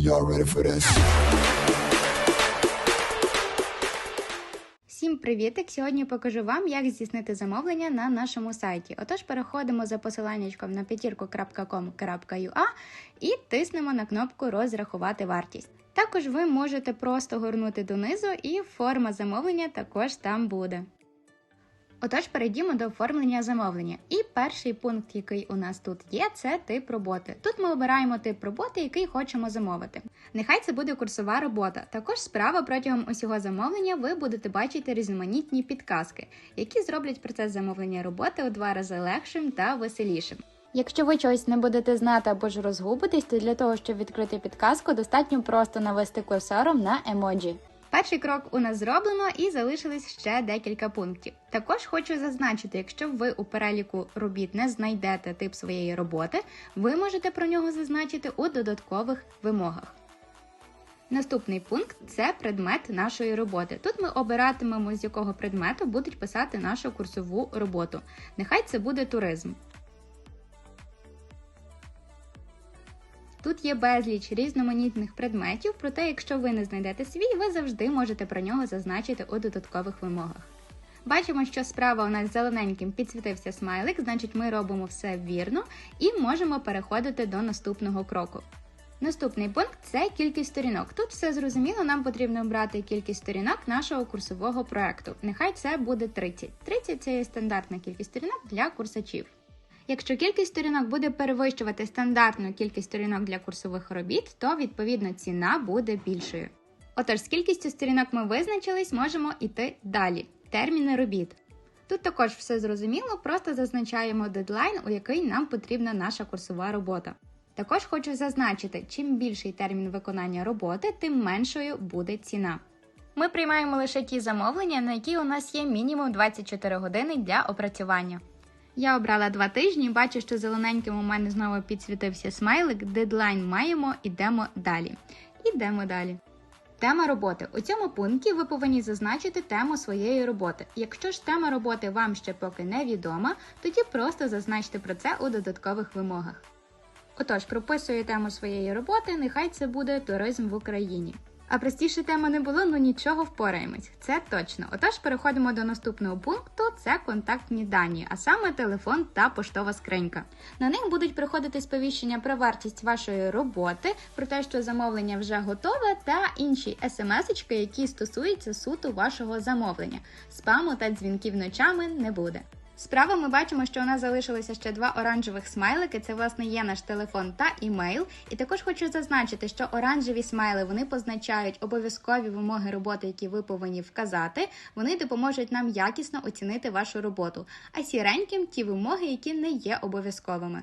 Y'all ready for this? Всім привітик! Сьогодні покажу вам, як здійснити замовлення на нашому сайті. Отож, переходимо за посиланнячком на п'ятірку.com.ua і тиснемо на кнопку Розрахувати вартість. Також ви можете просто горнути донизу, і форма замовлення також там буде. Отож, перейдімо до оформлення замовлення. І перший пункт, який у нас тут є, це тип роботи. Тут ми обираємо тип роботи, який хочемо замовити. Нехай це буде курсова робота. Також справа протягом усього замовлення ви будете бачити різноманітні підказки, які зроблять процес замовлення роботи у два рази легшим та веселішим. Якщо ви чогось не будете знати або ж розгубитесь, то для того, щоб відкрити підказку, достатньо просто навести курсором на емоджі. Перший крок у нас зроблено і залишилось ще декілька пунктів. Також хочу зазначити, якщо ви у переліку робіт не знайдете тип своєї роботи, ви можете про нього зазначити у додаткових вимогах. Наступний пункт це предмет нашої роботи. Тут ми обиратимемо, з якого предмету будуть писати нашу курсову роботу. Нехай це буде туризм. Тут є безліч різноманітних предметів, проте, якщо ви не знайдете свій, ви завжди можете про нього зазначити у додаткових вимогах. Бачимо, що справа у нас зелененьким підсвітився смайлик, значить ми робимо все вірно і можемо переходити до наступного кроку. Наступний пункт це кількість сторінок. Тут все зрозуміло, нам потрібно обрати кількість сторінок нашого курсового проекту. Нехай це буде 30. 30 це є стандартна кількість сторінок для курсачів. Якщо кількість сторінок буде перевищувати стандартну кількість сторінок для курсових робіт, то відповідно ціна буде більшою. Отож, з кількістю сторінок ми визначились, можемо йти далі. Терміни робіт. Тут також все зрозуміло, просто зазначаємо дедлайн, у який нам потрібна наша курсова робота. Також хочу зазначити, чим більший термін виконання роботи, тим меншою буде ціна. Ми приймаємо лише ті замовлення, на які у нас є мінімум 24 години для опрацювання. Я обрала два тижні, бачу, що зелененьким у мене знову підсвітився смайлик, дедлайн маємо, ідемо далі. Ідемо далі. Тема роботи. У цьому пункті ви повинні зазначити тему своєї роботи. Якщо ж тема роботи вам ще поки не відома, тоді просто зазначте про це у додаткових вимогах. Отож, прописую тему своєї роботи, нехай це буде туризм в Україні. А простіше тема не було, ну нічого впораємось. Це точно. Отож, переходимо до наступного пункту: це контактні дані, а саме телефон та поштова скринька. На них будуть приходити сповіщення про вартість вашої роботи, про те, що замовлення вже готове, та інші смс-очки, які стосуються суто вашого замовлення. Спаму та дзвінків ночами не буде. Справа ми бачимо, що у нас залишилося ще два оранжевих смайлики. Це, власне, є наш телефон та імейл. І також хочу зазначити, що оранжеві смайли вони позначають обов'язкові вимоги роботи, які ви повинні вказати. Вони допоможуть нам якісно оцінити вашу роботу, а сіреньким ті вимоги, які не є обов'язковими.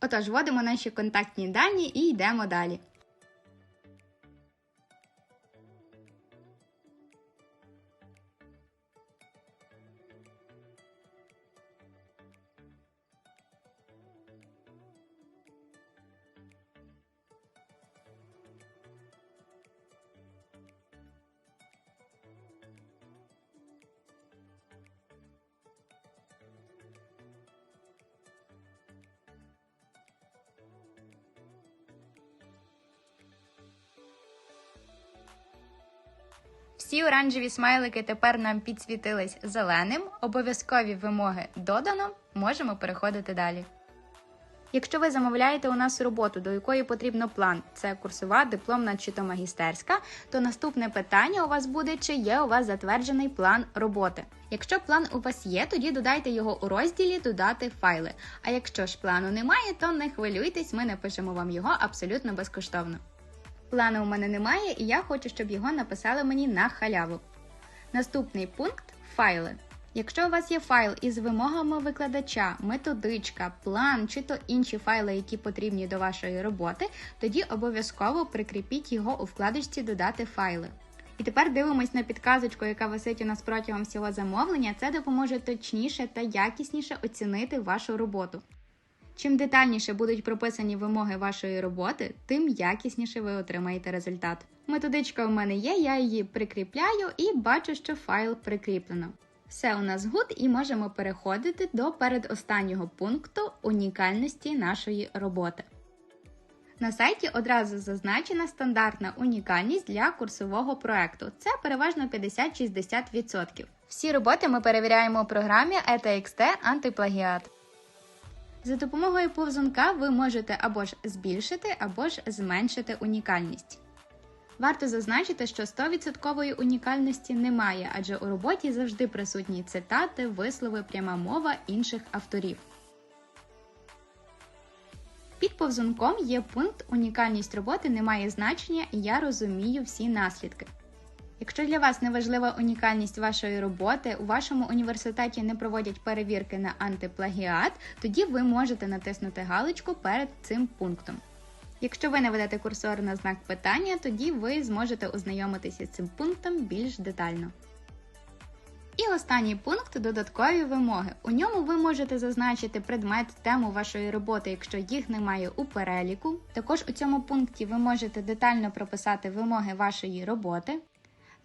Отож, вводимо наші контактні дані і йдемо далі. Всі оранжеві смайлики тепер нам підсвітились зеленим. Обов'язкові вимоги додано, можемо переходити далі. Якщо ви замовляєте у нас роботу, до якої потрібно план, це курсова, дипломна чи то магістерська, то наступне питання у вас буде, чи є у вас затверджений план роботи. Якщо план у вас є, тоді додайте його у розділі Додати файли. А якщо ж плану немає, то не хвилюйтесь, ми напишемо вам його абсолютно безкоштовно. Плану у мене немає, і я хочу, щоб його написали мені на халяву. Наступний пункт файли. Якщо у вас є файл із вимогами викладача, методичка, план чи то інші файли, які потрібні до вашої роботи, тоді обов'язково прикріпіть його у вкладочці Додати файли. І тепер дивимось на підказочку, яка висить у нас протягом всього замовлення. Це допоможе точніше та якісніше оцінити вашу роботу. Чим детальніше будуть прописані вимоги вашої роботи, тим якісніше ви отримаєте результат. Методичка у мене є, я її прикріпляю і бачу, що файл прикріплено. Все у нас гуд і можемо переходити до передостаннього пункту унікальності нашої роботи. На сайті одразу зазначена стандартна унікальність для курсового проекту. Це переважно 50-60%. Всі роботи ми перевіряємо у програмі ETXT антиплагіат. За допомогою повзунка ви можете або ж збільшити, або ж зменшити унікальність. Варто зазначити, що 100% унікальності немає, адже у роботі завжди присутні цитати, вислови, пряма мова інших авторів. Під повзунком є пункт Унікальність роботи не має значення і я розумію всі наслідки. Якщо для вас не важлива унікальність вашої роботи, у вашому університеті не проводять перевірки на антиплагіат, тоді ви можете натиснути галочку перед цим пунктом. Якщо ви наведете курсор на знак питання, тоді ви зможете ознайомитися з цим пунктом більш детально. І останній пункт додаткові вимоги. У ньому ви можете зазначити предмет, тему вашої роботи, якщо їх немає у переліку. Також у цьому пункті ви можете детально прописати вимоги вашої роботи.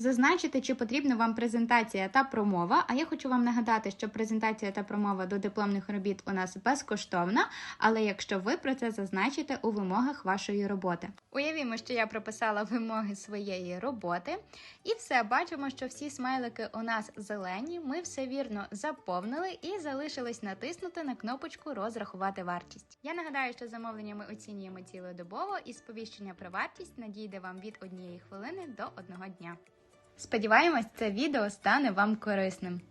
Зазначити, чи потрібна вам презентація та промова. А я хочу вам нагадати, що презентація та промова до дипломних робіт у нас безкоштовна, але якщо ви про це зазначите у вимогах вашої роботи. Уявімо, що я прописала вимоги своєї роботи, і все бачимо, що всі смайлики у нас зелені. Ми все вірно заповнили і залишилось натиснути на кнопочку Розрахувати вартість. Я нагадаю, що замовлення ми оцінюємо цілодобово, і сповіщення про вартість надійде вам від однієї хвилини до одного дня. Сподіваємось, це відео стане вам корисним.